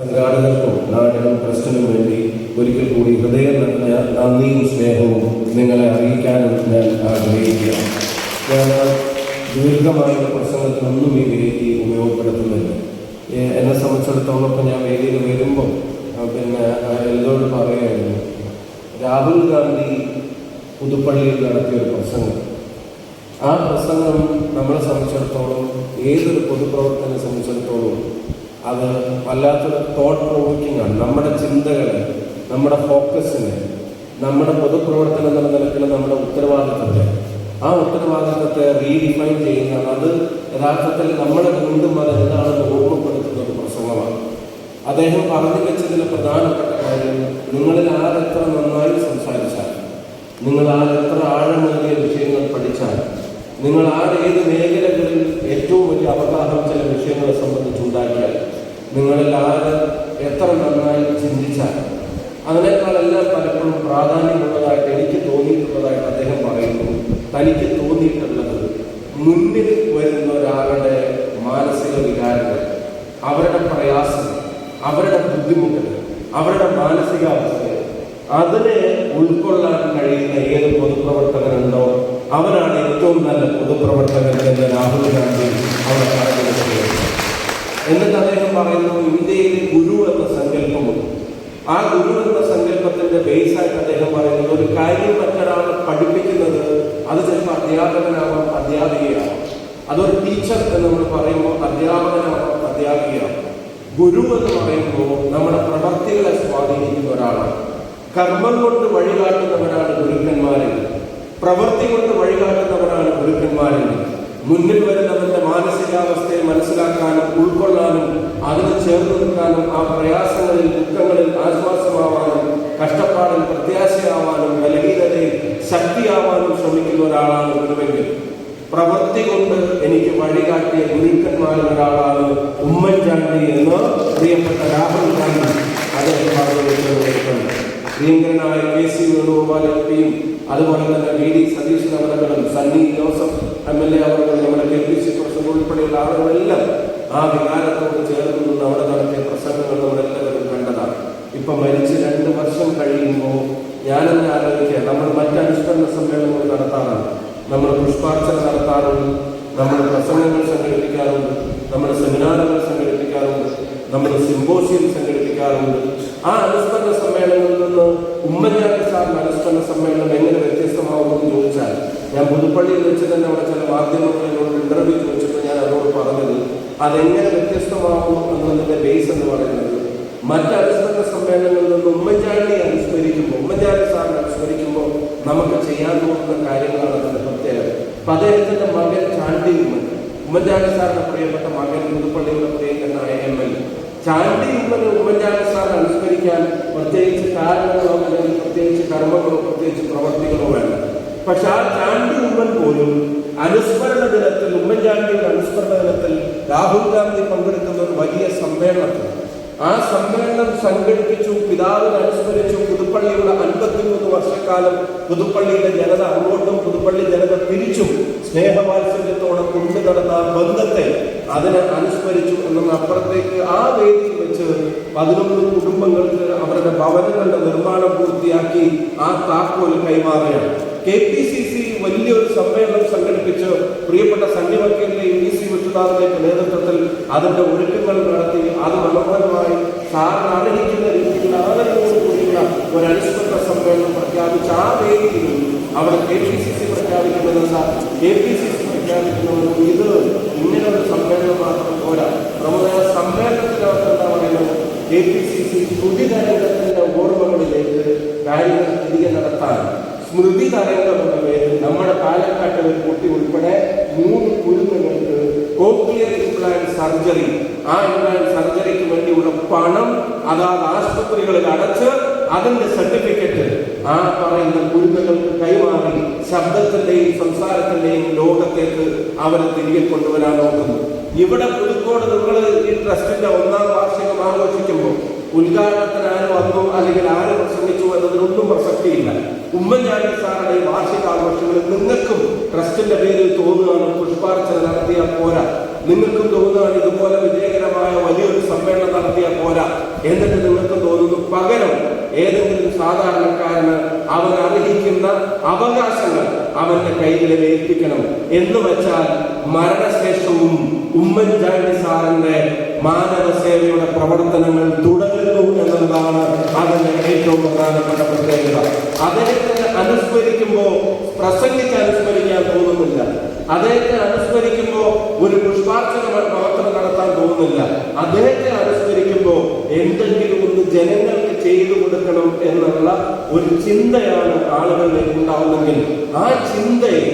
സംഘാടകർക്കും നാടിനും ട്രസ്റ്റിനും വേണ്ടി ഒരിക്കൽ കൂടി ഹൃദയം നിറഞ്ഞ നന്ദിയും സ്നേഹവും നിങ്ങളെ അറിയിക്കാനും ഞാൻ ആഗ്രഹിക്കുകയാണ് ഞാൻ ദീർഘമായ പ്രസംഗത്തിനൊന്നും ഈ വേദി ഉപയോഗപ്പെടുത്തുന്നില്ല. എന്നെ സംബന്ധിച്ചിടത്തോളം ഞാൻ വേദിയിൽ വരുമ്പോൾ പിന്നെ എന്തോട് പറയുമായിരുന്നു രാഹുൽ ഗാന്ധി പുതുപ്പള്ളിയിൽ നടത്തിയ ഒരു പ്രസംഗം. ആ പ്രസംഗം നമ്മളെ സംബന്ധിച്ചിടത്തോളം ഏതൊരു പൊതുപ്രവർത്തനെ സംബന്ധിച്ചിടത്തോളം അത് വല്ലാത്തൊരു തോട്ട് പ്രൊവോക്കിംഗ് ആണ്. നമ്മുടെ ചിന്തകളെ നമ്മുടെ ഫോക്കസിനെ നമ്മുടെ പൊതുപ്രവർത്തനം എന്ന നിലയ്ക്ക് നമ്മുടെ ഉത്തരവാദിത്തത്തെ ആ ഉത്തരവാദിത്തത്തെ റീഡിഫൈൻ ചെയ്യുന്ന അത് യഥാർത്ഥത്തിൽ നമ്മളെ വീണ്ടും അത് എന്താണെന്ന് ഓർമ്മപ്പെടുത്തുന്ന ഒരു പ്രസംഗമാണ്. അദ്ദേഹം പറഞ്ഞു വെച്ചതിൽ പ്രധാനപ്പെട്ട കാര്യം നിങ്ങളിൽ ആരെത്ര നന്നായി സംസാരിച്ചാൽ നിങ്ങൾ ആരെത്ര ആഴമേറിയ വിഷയങ്ങൾ പഠിച്ചാൽ നിങ്ങൾ ആരേത് മേഖലകളിൽ ഏറ്റവും വലിയ അവഗാഹം ചില വിഷയങ്ങളെ സംബന്ധിച്ചുണ്ടാക്കിയാൽ നിങ്ങളിൽ ആര് എത്ര നന്നായി ചിന്തിച്ചാൽ അതിനേക്കാളെല്ലാം പലപ്പോഴും പ്രാധാന്യമുള്ളതായിട്ട് എനിക്ക് തോന്നിയിട്ടുള്ളതായിട്ട് അദ്ദേഹം പറയുന്നു. തനിക്ക് തോന്നിയിട്ടുള്ളത് മുന്നിൽ വരുന്ന ഒരാളുടെ മാനസിക വികാരങ്ങൾ അവരുടെ പ്രയാസം അവരുടെ ബുദ്ധിമുട്ടുകൾ അവരുടെ മാനസികാവസ്ഥ അതിനെ ഉൾക്കൊള്ളാൻ കഴിയുന്ന ഏത് പൊതുപ്രവർത്തകനുണ്ടോ അവനാണ് ഏറ്റവും നല്ല പൊതുപ്രവർത്തകൻ എന്ന് രാഹുൽ ഗാന്ധി അവിടെ പറഞ്ഞു എന്നിട്ട് അദ്ദേഹം പറയുന്നു ഇന്ത്യയിൽ ഗുരു എന്ന സങ്കല്പമുണ്ട്. ആ ഗുരു എന്ന സങ്കല്പത്തിന്റെ ബേസായിട്ട് അദ്ദേഹം പറയുന്നത് ഒരു കാര്യം മറ്റൊരാൾ പഠിപ്പിക്കുന്നത് അത് ചിലപ്പോൾ അധ്യാപകനാവാം അധ്യാപികയാവാം. അതൊരു ടീച്ചർ എന്ന് നമ്മൾ പറയുമ്പോൾ അധ്യാപകനാവാം അധ്യാപികയാവാം. ഗുരു എന്ന് പറയുമ്പോൾ നമ്മുടെ പ്രവർത്തികളെ സ്വാധീനിക്കുന്ന ഒരാളാണ്. കർമ്മം കൊണ്ട് വഴികാട്ടുന്നവരാണ് ഗുരുക്കന്മാരിൽ. പ്രവൃത്തി കൊണ്ട് വഴികാട്ടുന്നവരാണ് ഗുരുക്കന്മാരിൽ. മുന്നിൽ വരുന്നവന്റെ മാനസികാവസ്ഥയെ മനസ്സിലാക്കാൻ ചേർന്ന് നിൽക്കാനും ആ പ്രയാസങ്ങളിൽ ദുഃഖങ്ങളിൽ ആശ്വാസമാവാനും കഷ്ടപ്പാടിൽ പ്രത്യാശയാവാനും ബലഹീനതയിൽ ശക്തിയാവാനും ശ്രമിക്കുന്ന ഒരാളാണ് ഗുരുവെങ്കിൽ പ്രവൃത്തി കൊണ്ട് എനിക്ക് വഴികാട്ടിയ ഗുരുക്കന്മാരിൽ ഒരാളാണ് ഉമ്മൻചാണ്ടി എന്ന് പ്രിയപ്പെട്ട രാഹുൽ ഗാന്ധി അദ്ദേഹം പറഞ്ഞിട്ടുണ്ട് പ്രിയങ്കരനായ കെ സി വേണുഗോപാൽ അതുപോലെ തന്നെ V D Satheesan അവരങ്ങളും Sunny Joseph M L A അവരുടെ നമ്മുടെ കെ പി സി പ്രസിഡന്റ് ഉൾപ്പെടെയുള്ള ആളുകളെല്ലാം ആ വികാരത്തോട് ചേർന്ന് നിന്ന് അവിടെ നടത്തിയ പ്രസംഗങ്ങൾ നമ്മളെല്ലാവരും കണ്ടതാണ്. ഇപ്പൊ മരിച്ച് രണ്ട് വർഷം കഴിയുമ്പോൾ ഞാനെന്നെ ആലോചിക്കുക നമ്മൾ മറ്റ് അനുസ്മരണ സമ്മേളനങ്ങൾ നടത്താറുണ്ട്. നമ്മൾ പുഷ്പാർച്ചന നടത്താറുണ്ട്. നമ്മൾ പ്രസംഗങ്ങൾ സംഘടിപ്പിക്കാറുണ്ട്. നമ്മൾ സെമിനാറുകൾ സംഘടിപ്പിക്കാറുണ്ട്. നമ്മൾ സിംബോസിയം സംഘടിപ്പിക്കാറുണ്ട്. ആ അനുസ്മരണ സമ്മേളനങ്ങളിൽ നിന്ന് ഉമ്മൻചാണ്ടി സാറിന്റെ അനുസ്മരണ സമ്മേളനം എങ്ങനെ വ്യത്യസ്തമാകുമെന്ന് ചോദിച്ചാൽ ഞാൻ പുതുപ്പള്ളിയിൽ വെച്ച് തന്നെ അവിടെ ചില മാധ്യമങ്ങളിലോട് ഇന്റർവ്യൂ ചോദിച്ചപ്പോൾ ഞാൻ അവരോട് പറഞ്ഞത് അതെങ്ങനെ വ്യത്യസ്തമാവും എന്നതിന്റെ ബേസ് എന്ന് പറയുന്നത് മറ്റ് അനുസ്മരണ സമ്മേളനങ്ങളിൽ നിന്ന് ഉമ്മൻചാണ്ടി അനുസ്മരിക്കുമ്പോൾ ഉമ്മൻചാണ്ടി സാറിനെ അനുസ്മരിക്കുമ്പോൾ നമുക്ക് ചെയ്യാൻ തോന്നുന്ന കാര്യങ്ങളാണ് അതിന്റെ പ്രത്യേകത. അപ്പം അദ്ദേഹത്തിന്റെ മകൻ ചാണ്ടി ഉമ്മൻ ഉമ്മൻചാണ്ടി സാറിന്റെ പ്രിയപ്പെട്ട മകൻ പുതുപ്പള്ളിയുടെ പ്രിയങ്കരനായ എം എൽ. ചാണ്ടി ഉമ്മനെ ഉമ്മൻചാണ്ടി സാറിനെ അനുസ്മരിക്കാൻ പ്രത്യേകിച്ച് കാരണങ്ങളോ അല്ലെങ്കിൽ പ്രത്യേകിച്ച് കർമ്മങ്ങളോ പ്രത്യേകിച്ച് പ്രവർത്തികളോ വേണ്ട. പക്ഷെ ആ ചാണ്ടി ഉമ്മൻ പോലും അനുസ്മരണ ദിനത്തിൽ ഉമ്മൻചാണ്ടിയുടെ അനുസ്മരണ ദിനത്തിൽ രാഹുൽ ഗാന്ധി പങ്കെടുക്കുന്ന ഒരു വലിയ സമ്മേളനത്തിൽ. ആ സമ്മേളനം സംഘടിപ്പിച്ചു പിതാവിനെ അനുസ്മരിച്ചു. പുതുപ്പള്ളിയുടെ അൻപത്തിമൂന്ന് വർഷക്കാലം പുതുപ്പള്ളിയിലെ ജനത അങ്ങോട്ടും പുതുപ്പള്ളി ജനത തിരിച്ചും സ്നേഹവാത്സല്യത്തോടെ കൊണ്ടു നടന്ന ബന്ധത്തെ അതിനെ അനുസ്മരിച്ചു എന്ന അപ്പുറത്തേക്ക് ആ വേദിയിൽ വെച്ച് പതിനൊന്ന് കുടുംബങ്ങൾക്ക് അവരുടെ ഭവനങ്ങളുടെ നിർമ്മാണം പൂർത്തിയാക്കി ആ താക്കോൽ കൈമാറുകയാണ്. കെ പി സി സി വലിയൊരു സമ്മേളനം സംഘടിപ്പിച്ച് പ്രിയപ്പെട്ട സന്നിവക്കലിന്റെയും വി സി വിഷ്ണുനാഥിന്റെയും നേതൃത്വത്തിൽ അതിന്റെ ഒരുക്കങ്ങൾ നടത്തി അത് മനോഹരമായി സാറിന് ആഗ്രഹിക്കുന്ന രീതിയിൽ ഒരു അനുസ്മരണ സമ്മേളനം പ്രഖ്യാപിച്ച ആ വേദിയിൽ അവിടെ കെ പി സി സി പ്രഖ്യാപിക്കുന്നതല്ല കെ പി സി സി പ്രഖ്യാപിക്കുന്നത് ഇത് ഇങ്ങനെ ഒരു സമ്മേളനം മാത്രം പോരാ. നമ്മുടെ സമ്മേളനത്തിനകത്ത് എന്താ പറയുന്നത് കെ പി സി സി പുതിയ ഓർമ്മകളിലേക്ക് കാര്യങ്ങൾ തിരികെ നടത്താൻ. സ്മൃതി തരംഗം എന്ന പേരിൽ നമ്മുടെ പാലക്കാട്ടെ ഒരു കുട്ടി ഉൾപ്പെടെ മൂന്ന് കുരുന്നുകൾക്ക് കോക്ലിയർ ഇംപ്ലാന്റ് സർജറി ആ ഇംപ്ലാന്റ് സർജറിക്ക് വേണ്ടിയുള്ള പണം അതാത് ആശുപത്രികളിൽ അടച്ച് അതിന്റെ സർട്ടിഫിക്കറ്റ് ആ പറയുന്ന കുരുന്നുകൾക്ക് കൈമാറി ശബ്ദത്തിന്റെയും സംസാരത്തിന്റെയും ലോകത്തേക്ക് അവരെ തിരികെ കൊണ്ടുവരാൻ നോക്കുന്നു. ഇവിടെ പുതുക്കോട് നിങ്ങൾ ഈ ട്രസ്റ്റിന്റെ ഒന്നാം വാർഷികം ആഘോഷിക്കുമ്പോൾ ഉദ്ഘാടനത്തിന് വന്നു അല്ലെങ്കിൽ ആര് പ്രസംഗിച്ചു എന്നതിനൊന്നും പ്രസക്തിയില്ല. ഉമ്മൻചാണ്ടി സാറുടെ വാർഷികാഘോഷങ്ങളിൽ നിങ്ങൾക്കും ട്രസ്റ്റിന്റെ പേരിൽ തോന്നുകയാണ് പുഷ്പാർച്ചന നടത്തിയാൽ പോരാ. നിങ്ങൾക്കും തോന്നുകയാണ് ഇതുപോലെ വിജയകരമായ വലിയൊരു സമ്മേളനം നടത്തിയാൽ പോരാ എന്നിട്ട് നിങ്ങൾക്കും തോന്നുന്നു പകരം ഏതെങ്കിലും സാധാരണക്കാരന് അവൻ അർഹിക്കുന്ന അവകാശങ്ങൾ അവന്റെ കയ്യിൽ ഏൽപ്പിക്കണം. എന്ന് വെച്ചാൽ മരണശേഷവും ഉമ്മൻചാണ്ടി സാറിന്റെ മാനവ സേവയുടെ പ്രവർത്തനങ്ങൾ അതിന്റെ ഏറ്റവും പ്രധാനപ്പെട്ട പ്രത്യേകത. അദ്ദേഹത്തെ അനുസ്മരിക്കുമ്പോൾ പ്രസംഗിച്ച് അനുസ്മരിക്കാൻ തോന്നുന്നില്ല. അദ്ദേഹത്തെ അനുസ്മരിക്കുമ്പോൾ ഒരു പുഷ്പാർച്ചന മാത്രം നടത്താൻ തോന്നുന്നില്ല. അദ്ദേഹത്തെ അനുസ്മരിക്കുമ്പോൾ എന്തെങ്കിലും ഒന്ന് ജനങ്ങൾക്ക് ചെയ്തു കൊടുക്കണം എന്നുള്ള ഒരു ചിന്തയാണ് ആളുകളിൽ ഉണ്ടാവുന്നെങ്കിൽ ആ ചിന്തയെ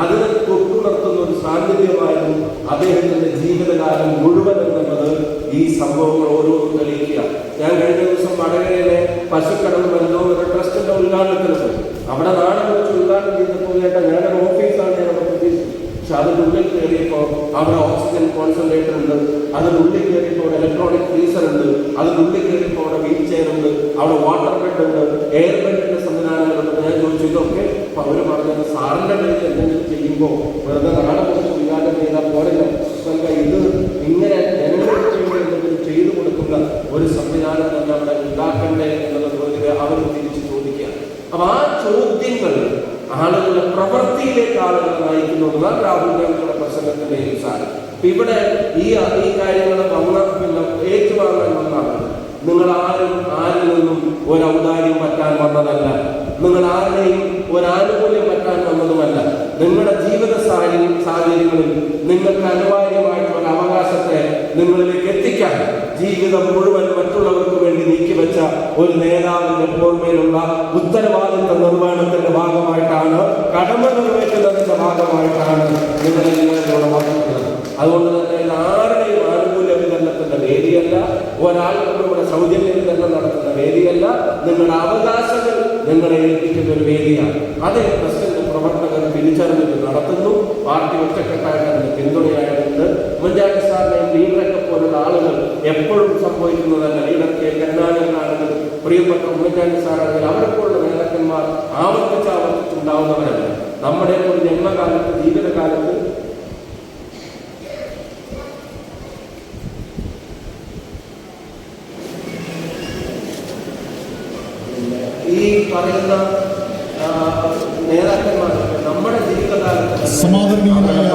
അതിനെ തൊട്ടുണർത്തുന്ന ഒരു സാന്നിധ്യമായിരുന്നു അദ്ദേഹത്തിന്റെ ജീവിതകാലം മുഴുവൻ എന്നുള്ളത് ഈ സംഭവങ്ങൾ ഓരോന്നും തെളിയിക്കുക. ഞാൻ കഴിഞ്ഞ ദിവസം വടകരയിലെ പശുക്കടൽ ഒരു ട്രസ്റ്റിന്റെ ഉദ്ഘാടനത്തിന് പോയി. അവിടെ നാളെ വെച്ച് ഉദ്ഘാടനം ചെയ്തപ്പോൾ ചേട്ടാ ഞാനൊരു ഓഫീസാണ് ഞാൻ പ്രതീക്ഷിച്ചത് പക്ഷെ അതിനുള്ളിൽ കയറിയപ്പോൾ അവിടെ ഓക്സിജൻ കോൺസെൻട്രേറ്റർ ഉണ്ട് അതിനുള്ളിൽ കയറിയപ്പോൾ ഇലക്ട്രോണിക് ഫ്രീസർ ഉണ്ട് അതിനുള്ളിൽ കയറിയപ്പോൾ അവിടെ വീൽ ചെയർ ഉണ്ട് അവിടെ വാട്ടർ ബെഡ് ഉണ്ട് എയർ ബെഡിന്റെ സംവിധാനങ്ങളുണ്ട് ഞാൻ ചോദിച്ചു ഇതൊക്കെ അവർ പറഞ്ഞത് സാറിന്റെ പേരിൽ എന്തെങ്കിലും ചെയ്യുമ്പോൾ വെറുതെ നാളെ കുറച്ച് ഉദ്ഘാടനം ചെയ്താൽ പോരല്ലോ ഇത് ഇങ്ങനെ ജനങ്ങൾക്ക് വേണ്ടി എന്തെങ്കിലും ചെയ്തു കൊടുക്കുന്ന ഒരു സംവിധാനം തന്നെ അവിടെ ഉണ്ടാക്കണ്ടേ എന്നുള്ള ചോദ്യം അവർ തിരിച്ചു ചോദിക്കുക അപ്പൊ ആ ചോദ്യങ്ങൾ ആളുകളുടെ പ്രവൃത്തിയിലേക്ക് ആളുകളെ നയിക്കുന്നതാണ് രാഹുൽ ഗാന്ധിയുടെ പ്രസംഗത്തിന്റെയും സാരം. അപ്പൊ ഇവിടെ ഈ ഈ കാര്യങ്ങൾ വന്ന പിന്നെ ഏറ്റുവാങ്ങാൻ വന്നാണ്. നിങ്ങൾ ആരും ആരിൽ നിന്നും ഒരു ഔദാര്യം പറ്റാൻ വന്നതല്ല. നിങ്ങൾ ആരുടെയും ഒരു ആനുകൂല്യം പറ്റാൻ വന്നതുമല്ല. നിങ്ങളുടെ ജീവിത സാഹചര്യം സാഹചര്യങ്ങളിൽ നിങ്ങൾക്ക് അനിവാര്യമായിട്ടുള്ള അവകാശത്തെ നിങ്ങളിലേക്ക് എത്തിക്കാൻ ജീവിതം മുഴുവൻ മറ്റുള്ളവർക്ക് വേണ്ടി നീക്കിവെച്ച ഒരു നേതാവിന്റെ ഓർമ്മയിലുള്ള ഉത്തരവാദിത്വ നിർവഹണത്തിന്റെ ഭാഗമായിട്ടാണ് കടമ നിർവഹിക്കുന്നതിന്റെ ഭാഗമായിട്ടാണ് നിങ്ങളെല്ലാവരും വന്നിട്ടുള്ളത് അതുകൊണ്ട് തന്നെ ഇത് ആരുടെയും ആനുകൂല്യ വിതരണത്തിന്റെ വേദിയല്ല ഒരാൾക്കും ഇവിടെ സൗജന്യ വിതരണം നടത്തുന്ന വേദിയല്ല നിങ്ങളുടെ അവകാശങ്ങൾ നിങ്ങളെ ഏൽപ്പിക്കുന്ന ഒരു വേദിയാണ്. അതേ പ്രശ്നത്തിന്റെ പ്രവർത്തകർ തിരിച്ചറിഞ്ഞിട്ട് നടത്തുന്നു. പാർട്ടി ഒറ്റക്കെട്ടായിട്ട് അതിന് പിന്തുണയായിട്ടുണ്ട്. ഉമ്മൻചാണ്ടി സാറിനെയും ലീഡറൊക്കെ പോലുള്ള ആളുകൾ എപ്പോഴും സംഭവിക്കുന്നതല്ല. ലീഡർ കെ കരുണാകരനാണെങ്കിൽ പ്രിയപ്പെട്ട ഉമ്മൻചാണ്ടി സാറാണെങ്കിൽ അവരെ പോലുള്ള നേതാക്കന്മാർ ആവർത്തിച്ച് ആവർത്തിച്ചുണ്ടാവുന്നവരല്ല. നമ്മുടെ ഒരു ജന്മകാലത്ത് ജീവിതകാലത്ത് ഈ പറയുന്ന നേതാക്കന്മാർ സമാദരണീയനായ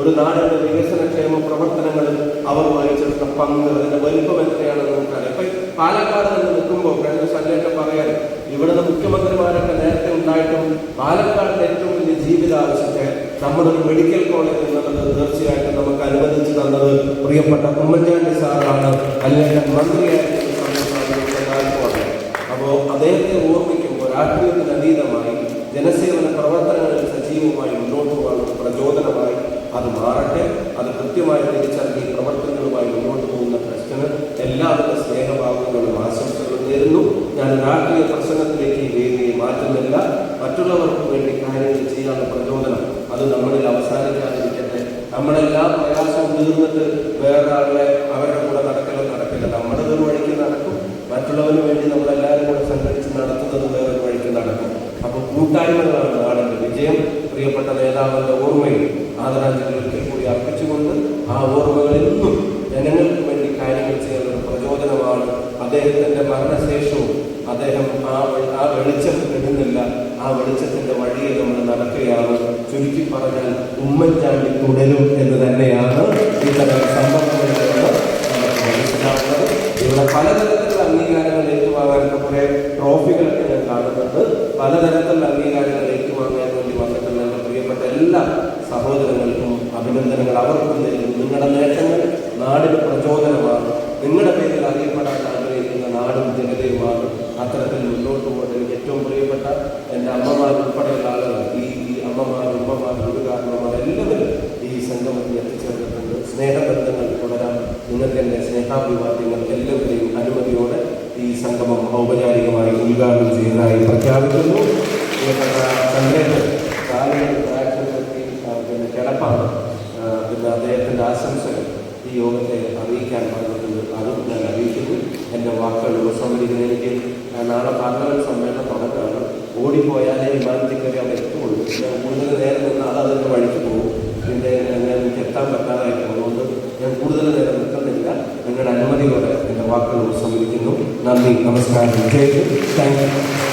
ഒരു നാടിന്റെ വികസനക്ഷേമ പ്രവർത്തനങ്ങളിൽ അവർ വഹിച്ചെടുത്ത പങ്ക് അതിന്റെ വലിപ്പം എത്രയാണെന്ന് നമുക്കറിയാം. ഇപ്പൊ പാലക്കാട് നിന്ന് നിൽക്കുമ്പോൾ കഴിഞ്ഞ സല്ലേറ്റ പറയാൻ ഇവിടുത്തെ മുഖ്യമന്ത്രിമാരൊക്കെ നേരത്തെ ഉണ്ടായിട്ടും പാലക്കാടിന്റെ ഏറ്റവും വലിയ ജീവിത ആവശ്യത്തെ നമ്മുടെ ഒരു മെഡിക്കൽ കോളേജ് എന്നുള്ളത് തീർച്ചയായിട്ടും നമുക്ക് അനുവദിച്ചു തന്നത് പ്രിയപ്പെട്ട ഉമ്മൻചാണ്ടി സാറാണ്. അല്ലെങ്കിൽ മന്ത്രിയായിട്ട് സമയത്താണ് നമുക്ക് എല്ലാവർക്കും അറിയാം. അപ്പോ അദ്ദേഹത്തെ ഓർമ്മിക്കുമ്പോൾ രാഷ്ട്രീയത്തിന് അതീതമായി ജനസേവന പ്രവർത്തനങ്ങളിൽ സജീവമായി മുന്നോട്ട് പോകാനുള്ള പ്രചോദനമായി അത് മാറട്ടെ. അത് കൃത്യമായി തിരിച്ചറിഞ്ഞ് ഈ പ്രവർത്തനങ്ങളുമായി മുന്നോട്ട് പോകുന്ന ട്രസ്റ്റിന് എല്ലാവിധ സ്നേഹഭാവങ്ങളും ആശംസകളും നേരുന്നു. ഞാൻ രാഷ്ട്രീയ പ്രശ്നത്തിലേക്ക് ഈ വേദിയെ മാറ്റുന്നില്ല മറ്റുള്ളവർക്ക് വേണ്ടി കാര്യങ്ങൾ ചെയ്യാനുള്ള പ്രചോദനം അത് നമ്മളിൽ അവസാനിക്കാതിരിക്കട്ടെ. നമ്മളെല്ലാ പ്രയാസവും തീർന്നിട്ട് വേറൊരാളെ അവരുടെ കൂടെ നടക്കലോ നടക്കില്ല. നമ്മുടെ ഒരു വഴിക്ക് നടക്കും. മറ്റുള്ളവന് വേണ്ടി നമ്മളെല്ലാവരും കൂടെ സംഘടിച്ച് നടത്തുന്നത് അപ്പൊ കൂട്ടായ്മകളാണ് വിജയം പ്രിയപ്പെട്ട നേതാവിന്റെ ഓർമ്മയിൽ ആദരാഞ്ജലി കൂടി അർപ്പിച്ചുകൊണ്ട് ആ ഓർമ്മകളിൽ നിന്നും ജനങ്ങൾക്ക് വേണ്ടി കാര്യങ്ങൾ ചെയ്യാനുള്ള പ്രചോദനമാണ് അദ്ദേഹത്തിന്റെ മരണശേഷവും അദ്ദേഹം ആ ആ വെളിച്ചം ഇടുന്നില്ല. ആ വെളിച്ചത്തിന്റെ വഴിയെ നമ്മൾ നടക്കുകയാണ്. ചുരുക്കി പറഞ്ഞാൽ ഉമ്മൻചാണ്ടി തുടരും എന്ന് തന്നെയാണ് ഇത്തരം സംഭവങ്ങളിൽ പലതരത്തിലുള്ള അംഗീകാരങ്ങൾ ഏറ്റുവാങ്ങാനൊക്കെ കുറെ കാണുന്നുണ്ട് പലതരത്തിലുള്ള അംഗീകാരങ്ങൾ ഏറ്റുവാങ്ങാൻ വേണ്ടി വന്നിട്ടുള്ള എന്റെ പ്രിയപ്പെട്ട എല്ലാ സഹോദരങ്ങൾക്കും അഭിനന്ദനങ്ങൾ. അവർക്കും തരുന്നു നിങ്ങളുടെ നേട്ടങ്ങൾ നാടിന് പ്രചോദനമാണ്. നിങ്ങളുടെ പേരിൽ അറിയപ്പെടാൻ ആഗ്രഹിക്കുന്ന നാടും ജനതയുമാണ് അത്തരത്തിൽ മുന്നോട്ട് പോകുന്നതിന് ഏറ്റവും പ്രിയപ്പെട്ട എന്റെ അമ്മമാർ ഉൾപ്പെടെയുള്ള ആളുകൾ ഈ ഈ അമ്മമാർ ഉമ്മമാർ ഗുരുകാരണന്മാർ എല്ലാവരും ഈ സംഗമത്തിൽ എത്തിച്ചേർന്നിട്ടുണ്ട്. സ്നേഹബന്ധങ്ങൾ തുടരാൻ നിങ്ങൾക്ക് എന്റെ സ്നേഹാഭിവാദ്യങ്ങൾ എല്ലാവരെയും സംഗമം ഔപചാരികമായി ഉദ്ഘാടനം ചെയ്യുന്നതായി പ്രഖ്യാപിക്കുന്നു. പ്രിയപ്പെട്ട പിന്നെ കിടപ്പാണ്. ആ, പിന്നെ അദ്ദേഹത്തിന്റെ ആശംസകൾ ഈ യോഗത്തെ അറിയിക്കാൻ പറഞ്ഞിട്ടുണ്ട് അതും ഞാൻ അറിയിക്കുന്നു. എന്റെ വാക്കുകൾ ഉപസംഹരിക്കുന്നത് എനിക്ക് നാളെ പാർലമെന്റ് സമ്മേളനം തുടക്കമാണ് ഓടിപ്പോയാലേ വിമാനത്തിൽ കയറി അവിടെ എത്തുള്ളൂ കൂടുതൽ നേരം നിന്നാൽ അതിന്റെ വഴിക്ക് പോകും. ഞാൻ എനിക്ക് എത്താൻ പറ്റാതായി ഞാൻ കൂടുതൽ നേരം നിൽക്കുന്നില്ല അനുമതിയോടെ എന്റെ വാക്കുകൾ ഉപസംഹരിക്കുന്നു നന്ദി നമസ്കാരം. Thank you.